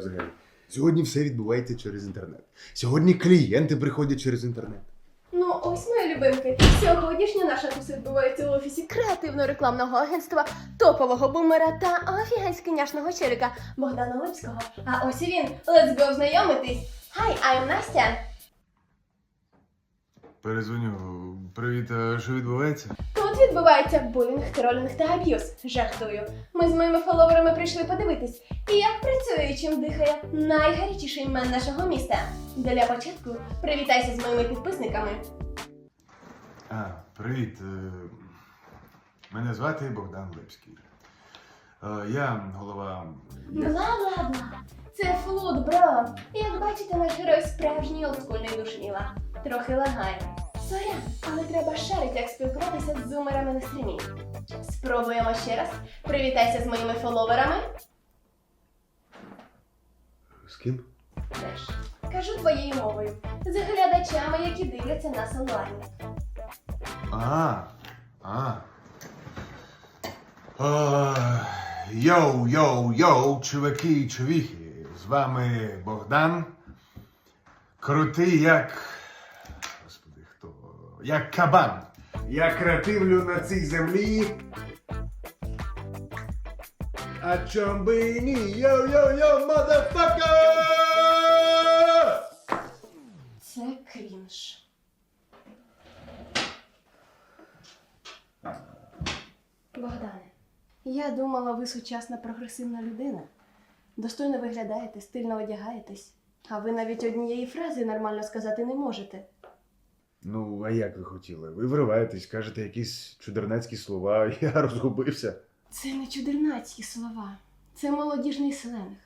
взагалі. Сьогодні все відбувається через інтернет. Сьогодні клієнти приходять через інтернет. Ну, ось мої любимки. Сьогоднішня наша туса відбувається в офісі креативно-рекламного агентства топового бумера та офігенськиняшного черика Богдана Липського. А ось і він. Let's go знайомитись. Hi, I'm Настя. Перезвоню. Привіт, а що відбувається? Тут відбувається булінг, тролінг та аб'юз. Жартую. Ми з моїми фоловерами прийшли подивитись, як працює чим дихає найгарячіший мен нашого міста. Для початку привітайся з моїми підписниками. А, привіт. е, Мене звати Богдан Липський. Е, Я голова. Бла-бла-бла. Це флут, бро. Як бачите, наш герой справжній олдскульний душніла. Трохи лагає. Сорян, але треба шарить, як спілкуватися з зумерами на стрімі. Спробуємо ще раз. Привітайся з моїми фоловерами. З ким? Теж. Кажу твоєю мовою. З глядачами, які дивляться нас онлайн. А, а. А, Йоу, йоу, йоу, чуваки і чувіхи. З вами Богдан. Крутий як. Як кабан. Я креативлю на цій землі. А чом би ні? Йоу-йоу-йоу, motherfucker! Це крінж. Богдане, я думала, ви сучасна прогресивна людина. Достойно виглядаєте, стильно одягаєтесь, а ви навіть однієї фрази нормально сказати не можете. Ну, а як ви хотіли? Ви вриваєтесь, кажете якісь чудернацькі слова, я розгубився. Це не чудернацькі слова, це молодіжний сленг.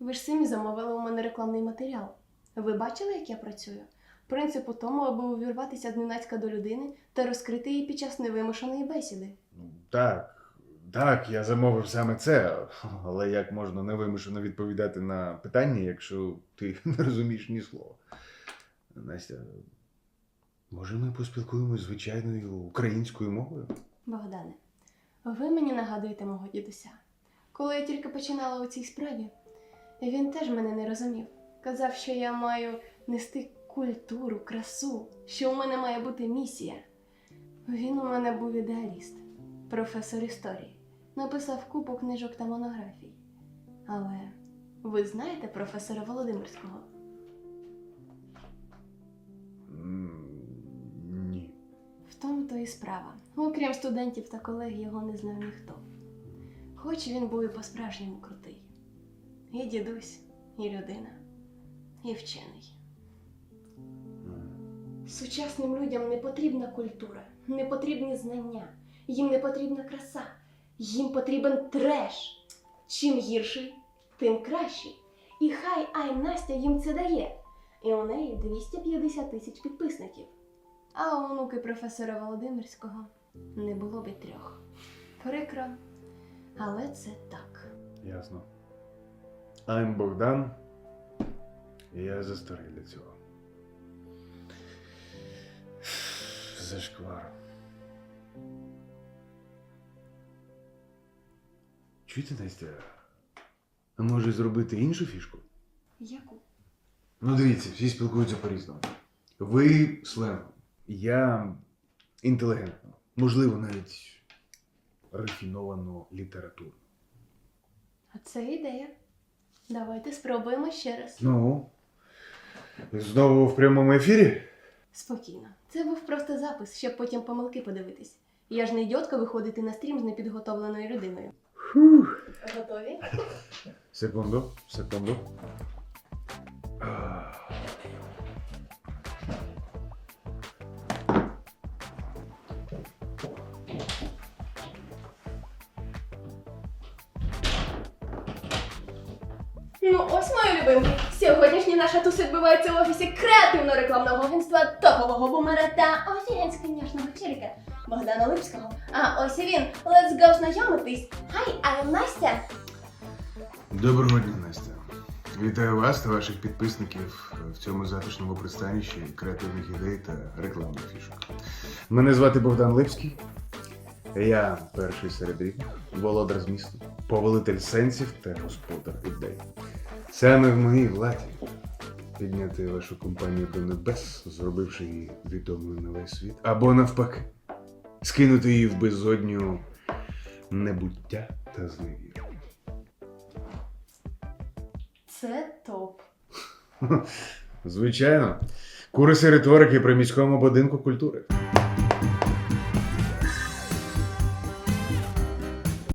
Ви ж самі замовили у мене рекламний матеріал. Ви бачили, як я працюю? Принцип у тому, аби увірватися зненацька до людини та розкрити її під час невимушеної бесіди. Ну, так, так, я замовив саме це, але як можна невимушено відповідати на питання, якщо ти не розумієш ні слова? Настя, може ми поспілкуємось звичайною українською мовою? Богдане, ви мені нагадуєте мого дідуся. Коли я тільки починала у цій справі, він теж мене не розумів. Казав, що я маю нести культуру, красу, що у мене має бути місія. Він у мене був ідеаліст, професор історії, написав купу книжок та монографій. Але ви знаєте професора Володимирського? В тому то і справа. Окрім студентів та колег, його не знав ніхто. Хоч він був і по-справжньому крутий. І дідусь, і людина, і вчений. Сучасним людям не потрібна культура, не потрібні знання, їм не потрібна краса, їм потрібен треш. Чим гірший, тим кращий. І хай Ай Настя їм це дає. І у неї 250 тисяч підписників. А у онуки професора Володимирського не було б і трьох. Прикро, але це так. Ясно. I'm Богдан. і Я застарий для цього. Зашквар. Чуєте, Настя? А може зробити іншу фішку? Яку? Ну, дивіться, всі спілкуються по-різному. Ви сленгом. Я інтелігентно. Можливо, навіть рафіновано літературно. А це ідея. Давайте спробуємо ще раз. Ну. Знову в прямому ефірі? Спокійно. Це був просто запис, щоб потім помилки подивитись. Я ж не ідіотка виходити на стрім з непідготовленою людиною. Фух. Готові? Секунду, секунду. Ну, ось мої любимки. Сьогоднішня наша туса відбувається в офісі креативно-рекламного агентства топового бумера та офігенсько-няшного черика Богдана Липського. А ось і він. Let's go знайомитись. Hi, I'm Настя. Доброго дня, Настя. Вітаю вас та ваших підписників в цьому затишному пристанищі креативних ідей та рекламних фішок. Мене звати Богдан Липський. Я перший серед рівних, володар змісту, повелитель сенсів та господар ідей. Саме в моїй владі підняти вашу компанію до небес, зробивши її відомою на весь світ, або навпаки, скинути її в безодню небуття та зневіри. Це топ. Звичайно, курси риторики при міському будинку культури.